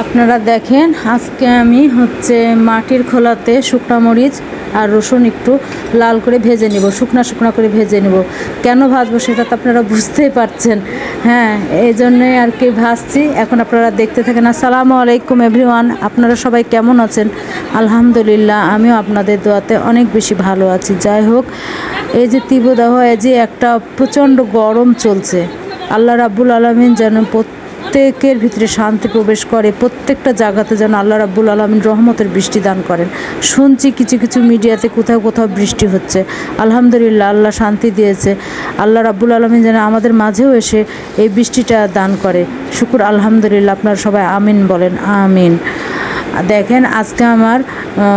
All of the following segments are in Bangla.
আপনারা দেখেন, আজকে আমি হচ্ছে মাটির খোলাতে শুকনা মরিচ আর রসুন একটু লাল করে ভেজে নিব, শুকনা শুকনা করে ভেজে নেব। কেন ভাজবো সেটা তো আপনারা বুঝতেই পারছেন। হ্যাঁ এই জন্যই আর কি ভাজছি। এখন আপনারা দেখতে থাকেন, আসসালামু আলাইকুম এভরিওয়ান, আপনারা সবাই কেমন আছেন? আলহামদুলিল্লাহ, আমিও আপনাদের দোয়াতে অনেক বেশি ভালো আছি। যাই হোক, এই যে তীব্রদাহ এই যে একটা প্রচণ্ড গরম চলছে। আল্লাহ রাব্বুল আলমিন যেন প্রত্যেকের ভিতরে শান্তি প্রবেশ করে, প্রত্যেকটা জায়গাতে যেন আল্লাহ রাব্বুল আলমিন রহমতের বৃষ্টি দান করেন। শুনছি কিছু কিছু মিডিয়াতে কোথাও কোথাও বৃষ্টি হচ্ছে। আলহামদুলিল্লাহ, আল্লাহ শান্তি দিয়েছে। আল্লাহ রাব্বুল আলমিন যেন আমাদের মাঝেও এসে এই বৃষ্টিটা দান করে। শুকুর, আলহামদুলিল্লাহ, আপনারা সবাই আমিন বলেন, আমিন। দেখেন, আজকে আমার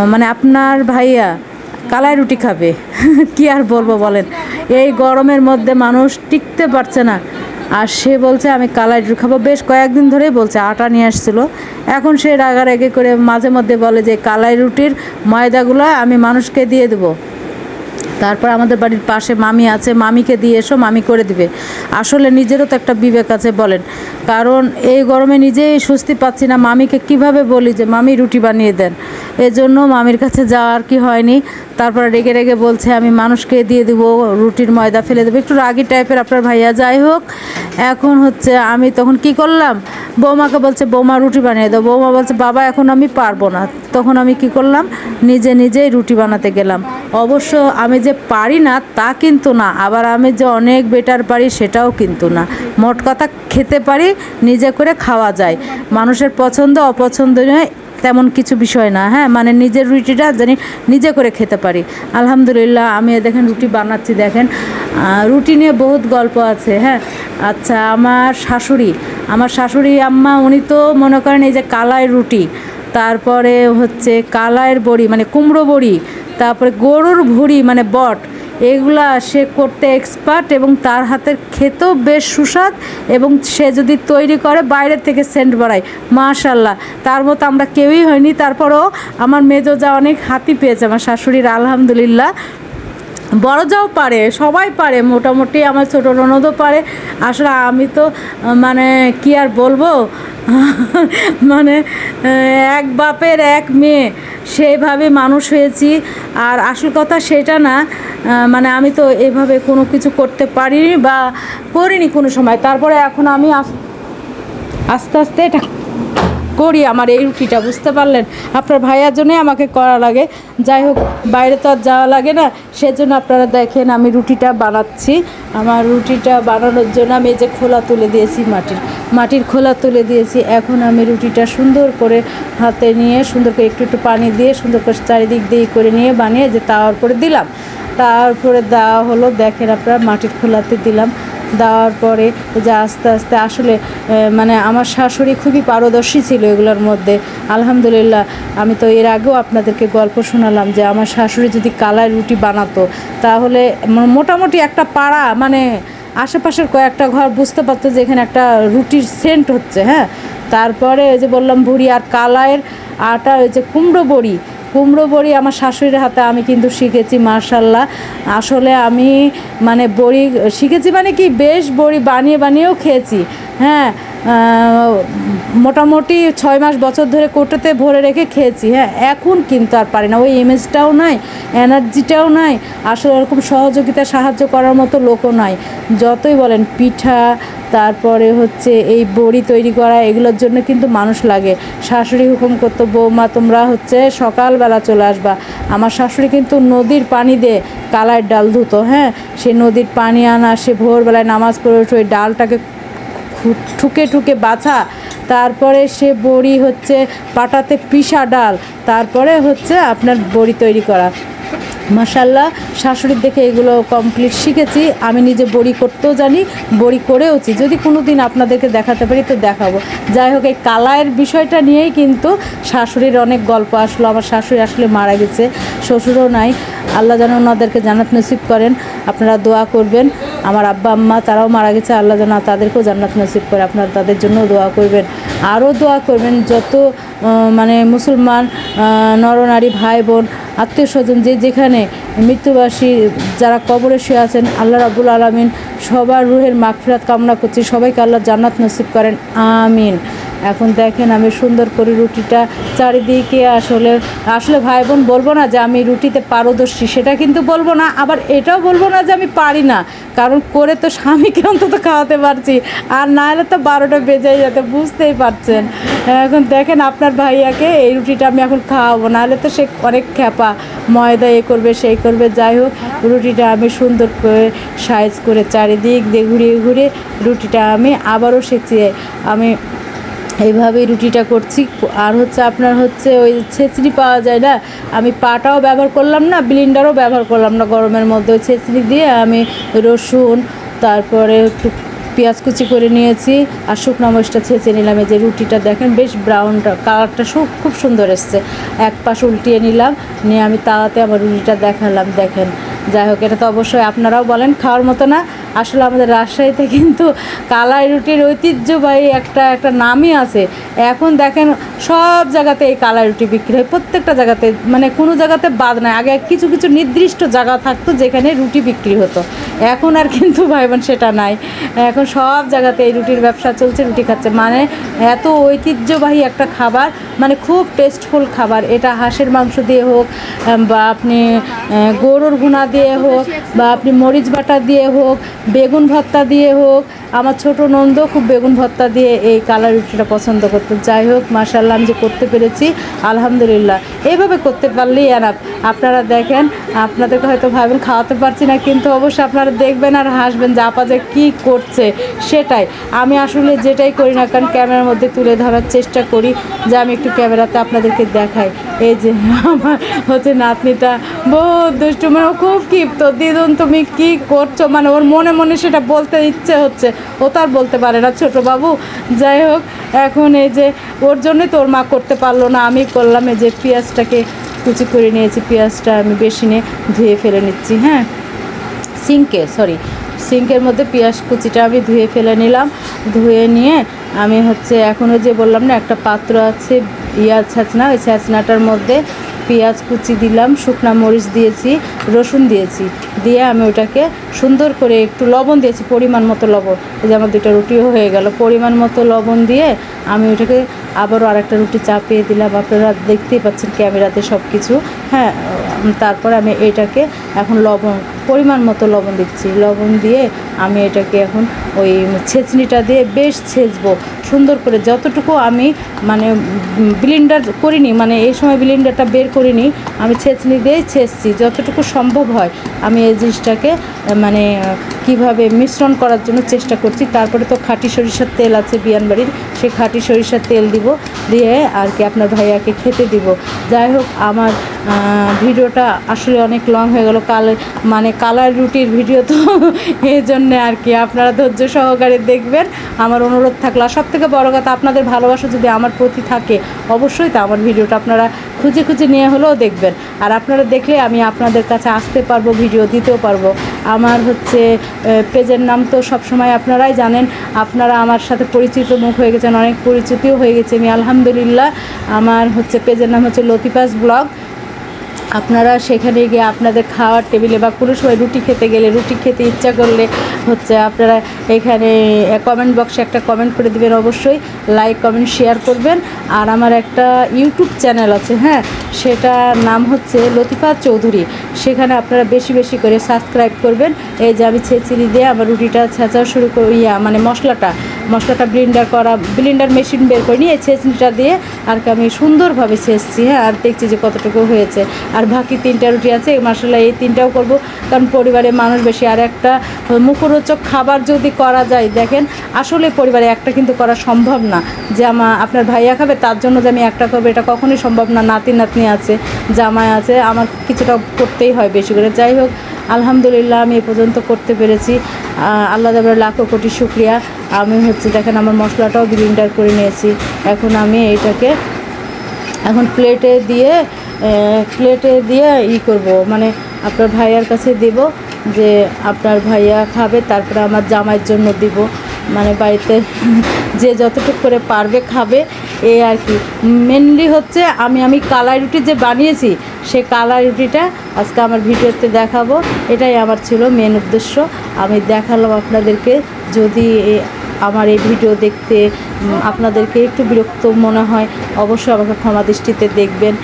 মানে আপনার ভাইয়া কালাই রুটি খাবে। কি আর বলব বলেন? এই গরমের মধ্যে মানুষ টিকতে পারছে না। আর সে বলছে, আমি কালাই রুটি খাব। বেশ কয়েকদিন ধরেই বলছে, আটা নিয়ে আসছিল। এখন সে রাগারাগি করে মাঝে মধ্যে বলে যে, কালাই রুটির ময়দাগুলো আমি মানুষকে দিয়ে দেবো। তারপর আমাদের বাড়ির পাশে মামি আছে, মামিকে দিয়ে এসো, মামি করে দিবে। আসলে নিজেরও তো একটা বিবেক আছে, বলেন। কারণ এই গরমে নিজেই স্বস্তি পাচ্ছি না। মামিকে কীভাবে বলি যে, মামি, রুটি বানিয়ে দেন। এজন্য মামির কাছে যাওয়ার কি হয়নি। তারপরে রেগে রেগে বলছে, আমি মানুষকে দিয়ে দেবো, রুটির ময়দা ফেলে দেবো। একটু রাগি টাইপের আপনার ভাইয়া, যাই হোক। এখন হচ্ছে আমি তখন কি করলাম? বৌমাকে বলছে, বৌমা, রুটি বানিয়ে দাও। বৌমা বলছে, বাবা, এখন আমি পারব না। তখন আমি কি করলাম? নিজে নিজেই রুটি বানাতে গেলাম। অবশ্য আমি যে পারি না, তা কিন্তু না। আবার আমি যে অনেক বেটার পারি, সেটাও কিন্তু না। মোট কথা খেতে পারি নিজে করে খাওয়া যায়। মানুষের পছন্দ অপছন্দ তেমন কিছু বিষয় না হ্যাঁ? মানে নিজের রুটিটা জানি নিজে করে খেতে পারি। আলহামদুলিল্লাহ, আমি দেখেন রুটি বানাচ্ছি, দেখেন। রুটি নিয়ে বহুত গল্প আছে হ্যাঁ? আচ্ছা আমার শাশুড়ি আমার শাশুড়ি আম্মা, উনি তো মনে করেন এই যে কালাই রুটি, তারপরে হচ্ছে কালাইয়ের বড়ি মানে কুমড়ো বড়ি, তারপরে গরুর ভুড়ি মানে বট এগুলা সে করতে এক্সপার্ট এবং তার হাতের খেতেও বেশ সুস্বাদ এবং সে যদি তৈরি করে বাইরের থেকে সেন্ট বাড়ায় মাশাল্লাহ তার মতো আমরা কেউই হয়নি। তারপরও আমার মেজো যা অনেক হাতি পেয়েছে, আমার শাশুড়ির, আলহামদুলিল্লাহ। বড় যাও পারে, সবাই পারে, মোটামুটি আমার ছোটো ননদও পারে। আসলে আমি তো মানে কি আর বলব? মানে এক বাপের এক মেয়ে, সেইভাবে মানুষ হয়েছি। আর আসল কথা সেটা না মানে আমি তো এভাবে কোনো কিছু করতে পারিনি বা করিনি কোনো সময়। তারপরে এখন আমি আস- আস্তে আস্তে এটা করি, আমার এই রুটিটা বুঝতে পারলেন। আপনার ভাইয়ার জন্যই আমাকে করা লাগে। যাই হোক, বাইরে তো আর যাওয়া লাগে না। সেজন্য আপনারা দেখেন আমি রুটিটা বানাচ্ছি। আমার রুটিটা বানানোর জন্য আমি এই যে খোলা তুলে দিয়েছি মাটির। মাটির খোলা তুলে দিয়েছি। এখন আমি রুটিটা সুন্দর করে হাতে নিয়ে, সুন্দর করে একটু একটু পানি দিয়ে, সুন্দর করে চারিদিক দিয়ে করে নিয়ে বানিয়ে যে তাওয়ার উপরে দিলাম। তারপরে দেওয়া হলো, দেখেন আপনারা মাটির খোলাতে দিলাম। দেওয়ার পরে যে আস্তে আস্তে আসলে মানে আমার শাশুড়ি খুবই পারদর্শী ছিল এগুলোর মধ্যে। আলহামদুলিল্লাহ, আমি তো এর আগেও আপনাদেরকে গল্প শোনালাম যে আমার শাশুড়ি যদি কালাই রুটি বানাতো, তাহলে মোটামুটি একটা পাড়া মানে আশেপাশের কয়েকটা ঘর বুঝতে পারতো যে এখানে একটা রুটির সেন্ট হচ্ছে হ্যাঁ? তারপরে ওই যে বললাম ভুড়ি আর কালাইয়ের আটা, ওই যে কুমড়ো বড়ি কুমড়ো বড়ি আমার শাশুড়ির হাতে আমি কিন্তু শিখেছি মার্শাল্লাহ আসলে আমি মানে বড়ি শিখেছি মানে কি, বেশ বড়ি বানিয়ে, বানিয়েও খেয়েছি। হ্যাঁ মোটামুটি ছয় মাস বছর ধরে কোটোতে ভরে রেখে খেয়েছি হ্যাঁ এখন কিন্তু আর পারি না। ওই ইমেজটাও নাই, এনার্জিটাও নাই, আসলে ওরকম সহযোগিতা, সাহায্য করার মতো লোকও নাই। যতই বলেন পিঠা, তারপরে হচ্ছে এই বড়ি তৈরি করা, এগুলোর জন্য কিন্তু মানুষ লাগে। শাশুড়ি হুকুম করতো, বৌমা, তোমরা হচ্ছে সকালবেলা চলে আসবা। আমার শাশুড়ি কিন্তু নদীর পানি দিয়ে কালার ডাল ধুতো হ্যাঁ। সে নদীর পানি আনা, সে ভোরবেলায় নামাজ পড়ে ওই ডালটাকে ঠুকে ঠুকে বাছা। তারপরে সে বড়ি হচ্ছে পাটাতে পিসা ডাল। তারপরে হচ্ছে আপনার বড়ি তৈরি করা। মাসাল্লাহ শাশুড়ির দেখে এগুলো কমপ্লিট শিখেছি। আমি নিজে বড়ি করতেও জানি, বড়ি করেওছি। যদি কোনো দিন আপনাদেরকে দেখাতে পারি তো দেখাবো। যাই হোক, এই কালায়ের বিষয়টা নিয়েই কিন্তু শাশুড়ির অনেক গল্প আসলো। আমার শাশুড়ি আসলে মারা গেছে, শ্বশুরও নাই। আল্লাহ যেন ওনাদেরকে জানাত নসিব করেন। আপনারা দোয়া করবেন। আমার আব্বা, আম্মা তারাও মারা গেছে। আল্লাহ যেন তাদেরকেও জান্নাত নসিব করে আপনার তাদের জন্য দোয়া করবেন। আরও দোয়া করবেন, যত মানে মুসলমান নরনারী ভাই, বোন আত্মীয় স্বজন যে যেখানে মৃত্যুবাসী যারা কবরে শুয়ে আছেন, আল্লাহ রাবুল আলমিন সবার রুহের মাগফিরাত কামনা করছি। সবাইকে আল্লাহ জান্নাত নসিব করেন। আমিন। এখন দেখেন আমি সুন্দর করে রুটিটা চারিদিকে আসলে আসলে ভাই বোন বলব না যে আমি রুটিতে পারদর্শী, সেটা কিন্তু বলব না, আবার এটাও বলব না যে আমি পারি না। কারণ করে তো স্বামীকে অন্তত খাওয়াতে পারছি, আর না হলে তো বারোটা বেজেই যেতে বুঝতেই পারছেন। এখন দেখেন আপনার ভাইয়াকে এই রুটিটা আমি এখন খাওয়াবো নাহলে তো সে অনেক খ্যাপা, ময়দা এ করবে, সেই করবে। যাই হোক, রুটিটা আমি সুন্দর করে সাইজ করে চারিদিক দিয়ে ঘুরিয়ে ঘুরে রুটিটা আমি আবারও সেচিয়ে আমি এইভাবে রুটিটা করছি। আর হচ্ছে আপনার হচ্ছে ওই ছেঁচড়ি পাওয়া যায় না, আমি পাটাও ব্যবহার করলাম না, ব্লিন্ডারও ব্যবহার করলাম না গরমের মধ্যে। ওই ছেঁচড়ি দিয়ে আমি রসুন, তারপরে একটু পেঁয়াজ কুচি করে নিয়েছি আর শুকনো মরিচটা ছেঁচে নিলাম। এই যে রুটিটা দেখেন, বেশ ব্রাউনটা কালারটা খুব সুন্দর এসছে। এক পাশ উল্টিয়ে নিলাম, নিয়ে আমি তাড়াতে আমার রুটিটা দেখালাম, দেখেন। যাই হোক, এটা তো অবশ্যই আপনারাও বলেন, খাওয়ার মতো না। আসলে আমাদের রাজশাহীতে কিন্তু কালাই রুটির ঐতিহ্যবাহী একটা একটা নামই আছে। এখন দেখেন সব জায়গাতে এই কালাই রুটি বিক্রি হয়। প্রত্যেকটা জায়গাতে মানে কোনো জায়গাতে বাদ নাই। আগে কিছু কিছু নির্দিষ্ট জায়গা থাকতো যেখানে রুটি বিক্রি হতো। এখন আর কিন্তু ভাই বোন সেটা নাই। এখন সব জায়গাতে এই রুটির ব্যবসা চলছে, রুটি খাচ্ছে। মানে এত ঐতিহ্যবাহী একটা খাবার মানে খুব টেস্টফুল খাবার। এটা হাঁসের মাংস দিয়ে হোক, বা আপনি গরুর ভুনা দিয়ে হোক, বা আপনি মরিচ বাটা দিয়ে হোক বেগুন ভর্তা দিয়ে হোক, আমার ছোট নন্দ খুব বেগুন ভর্তা দিয়ে এই কালার রুটিটা পছন্দ করতো। যাই হোক মাশাল্লাহ আমি যে করতে পেরেছি, আলহামদুলিল্লাহ। এইভাবে করতে পারলেই এনাফ আপনারা দেখেন, আপনাদেরকে হয়তো ভাবেন খাওয়াতে পারছি না, কিন্তু অবশ্যই আপনারা দেখবেন আর হাসবেন যে আপা যে কী করছে, সেটাই। আমি আসলে যেটাই করি না কারণ ক্যামেরার মধ্যে তুলে ধরার চেষ্টা করি যে আমি একটু ক্যামেরাতে আপনাদেরকে দেখাই। এই যে আমার হচ্ছে নাতনিটা বহুত দুষ্টু মানে খুব ক্ষিপ্ত। দিদুন, তুমি কি করছ? মানে ওর মনে মনে সেটা বলতে ইচ্ছে হচ্ছে। ও তো আর বলতে পারে না, ছোটো বাবু। যাই হোক, এখন এই যে ওর জন্যই তোর মা করতে পারল না। আমি করলাম এই যে পেঁয়াজটাকে কুচি করে নিয়েছি। পেঁয়াজটা আমি বেশি নিয়ে ধুয়ে ফেলে নিচ্ছি হ্যাঁ? সিঙ্কে সরি সিঙ্কের মধ্যে পেঁয়াজ কুচিটা আমি ধুয়ে ফেলে নিলাম। ধুয়ে নিয়ে আমি হচ্ছে এখনও যে বললাম না, একটা পাত্র আছে ইয়া ছাচনা, ওই ছাচনাটার মধ্যে পেঁয়াজ কুচি দিলাম, শুকনা মরিচ দিয়েছি, রসুন দিয়েছি। দিয়ে আমি ওটাকে সুন্দর করে একটু লবণ দিয়েছি, পরিমাণ মতো লবণ। এই যে আমার দুটো রুটিও হয়ে গেল। পরিমাণ মতো লবণ দিয়ে আমি ওটাকে আবারও আরেকটা রুটি চাপিয়ে দিলাম। আপনারা দেখতেই পাচ্ছেন ক্যামেরাতে সব কিছু হ্যাঁ তারপরে আমি এটাকে এখন লবণ পরিমাণ মতো লবণ দিচ্ছি। লবণ দিয়ে আমি এটাকে এখন ওই ছেঁচনিটা দিয়ে বেশ ছেঁচবো। সুন্দর করে যতটুকু আমি মানে ব্লিন্ডার করিনি মানে এই সময় ব্লিন্ডারটা বের করিনি, আমি ছেঁচনি দিয়েই ছেঁচছি। যতটুকু সম্ভব হয় আমি এই জিনিসটাকে মানে কীভাবে মিশ্রণ করার জন্য চেষ্টা করছি, তারপরে তো খাঁটি সরিষার তেল আছে বিয়ানবাড়ির সেই খাঁটি সরিষার তেল দিব দিয়ে আর কি আপনার ভাইয়াকে খেতে দিব। যাই হোক, আমার ভিডিওটা আসলে অনেক লং হয়ে গেল। কাল মানে কালার রুটির ভিডিও তো এই জন্যে আর কি। আপনারা ধৈর্য সহকারে দেখবেন। আমার অনুরোধ থাকল, আর সব থেকে বড় কথা, আপনাদের ভালোবাসা যদি আমার প্রতি থাকে, অবশ্যই তো আমার ভিডিওটা আপনারা খুঁজে খুঁজে নিয়ে হলেও দেখবেন। আর আপনারা দেখলে আমি আপনাদের কাছে আসতে পারব, ভিডিও দিতেও পারব। আমার হচ্ছে পেজের নাম তো সবসময় আপনারাই জানেন। আপনারা আমার সাথে পরিচিত মুখ হয়ে গেছেন। অনেক পরিচিতিও হয়ে গেছে। আমি আলহামদুলিল্লাহ, আমার হচ্ছে পেজের নাম হচ্ছে লতিফাস ব্লগ। আপনারা সেখানে গিয়ে আপনাদের খাওয়ার টেবিলে বা কোনো সময় রুটি খেতে গেলে, রুটি খেতে ইচ্ছা করলে হচ্ছে আপনারা এখানে কমেন্ট বক্সে একটা কমেন্ট করে দিবেন অবশ্যই। লাইক কমেন্ট শেয়ার করবেন। আর আমার একটা ইউটিউব চ্যানেল আছে হ্যাঁ? সেটার নাম হচ্ছে লতিফা চৌধুরী। সেখানে আপনারা বেশি বেশি করে সাবস্ক্রাইব করবেন। এই যে আমি ছেঁচিড়ি দিয়ে আমার রুটিটা ছেঁচাও শুরু করি মানে মশলাটা। মশলাটা ব্লিন্ডার করা ব্লিন্ডার মেশিন বের করে নিয়ে ছেঁচনিটা দিয়ে আর কি আমি সুন্দরভাবে ছেঁচছি হ্যাঁ আর দেখছি যে কতটুকু হয়েছে। আর বাকি তিনটা রুটি আছে মশলা এই তিনটাও করব। কারণ পরিবারে মানুষ বেশি, আর একটা মুখরোচক খাবার যদি করা যায়, দেখেন, আসলে পরিবারে একটা কিন্তু করা সম্ভব না। যে আমার আপনার ভাইয়া খাবে, তার জন্য যে আমি একটা করব, এটা কখনোই সম্ভব না। নাতি নাতনি আছে, জামাই আছে, আমার কিছুটা করতেই হয় বেশি করে। যাই হোক আলহামদুলিল্লাহ, আমি এ পর্যন্ত করতে পেরেছি। আল্লাহ দেবের লাখো কোটি শুক্রিয়া। আমি হচ্ছে, দেখেন আমার মশলাটাও ব্লিন্ডার করে নিয়েছি। এখন আমি এইটাকে এখন প্লেটে দিয়ে প্লেটে দিয়ে ই করব। মানে আপনার ভাইয়ার কাছে দেব যে আপনার ভাইয়া খাবে, তারপরে আমার জামাইয়ের জন্য দিব। মানে বাড়িতে যে যতটুকু করে পারবে খাবে। এই আর কি। মেনলি হচ্ছে আমি আমি কালাই রুটি যে বানিয়েছি, সে কালাই রুটিটা আজকে আমার ভিডিওতে দেখাবো। এটাই আমার ছিল মেন উদ্দেশ্য। আমি দেখালাম আপনাদেরকে যদি আমার এই ভিডিও দেখতে আপনাদেরকে একটু বিরক্ত মনে হয়, অবশ্যই আমাকে ক্ষমা দৃষ্টিতে দেখবেন।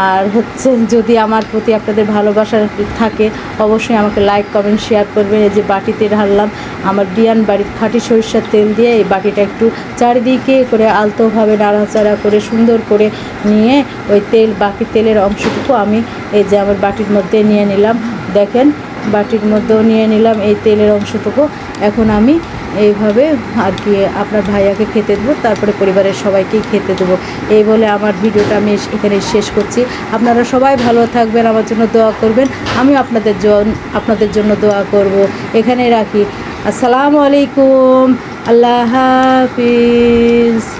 আর হচ্ছে, যদি আমার প্রতি আপনাদের ভালোবাসা থাকে, অবশ্যই আমাকে লাইক কমেন্ট শেয়ার করবেন। এই যে বাটিতে ঢাললাম, আমার ডিয়ান বাড়ির খাঁটি সরিষার তেল দিয়ে এই বাটিটা একটু চারিদিকে করে আলতোভাবে নাড়াচাড়া করে, সুন্দর করে নিয়ে ওই তেল, বাকি তেলের অংশটুকু আমি এই যে আমার বাটির মধ্যে নিয়ে নিলাম। দেখেন, বাটির মধ্যেও নিয়ে নিলাম, এই তেলের অংশটুকু। এখন আমি এইভাবে আর কি আপনার ভাইয়াকে খেতে দেবো, তারপরে পরিবারের সবাইকেই খেতে দেবো। এই বলে আমার ভিডিওটা আমি এখানে শেষ করছি। আপনারা সবাই ভালো থাকবেন, আমার জন্য দোয়া করবেন। আমি আপনাদের জন্য আপনাদের জন্য দোয়া করব। এখানে রাখি। আসসালামু আলাইকুম। আল্লাহ হাফিজ।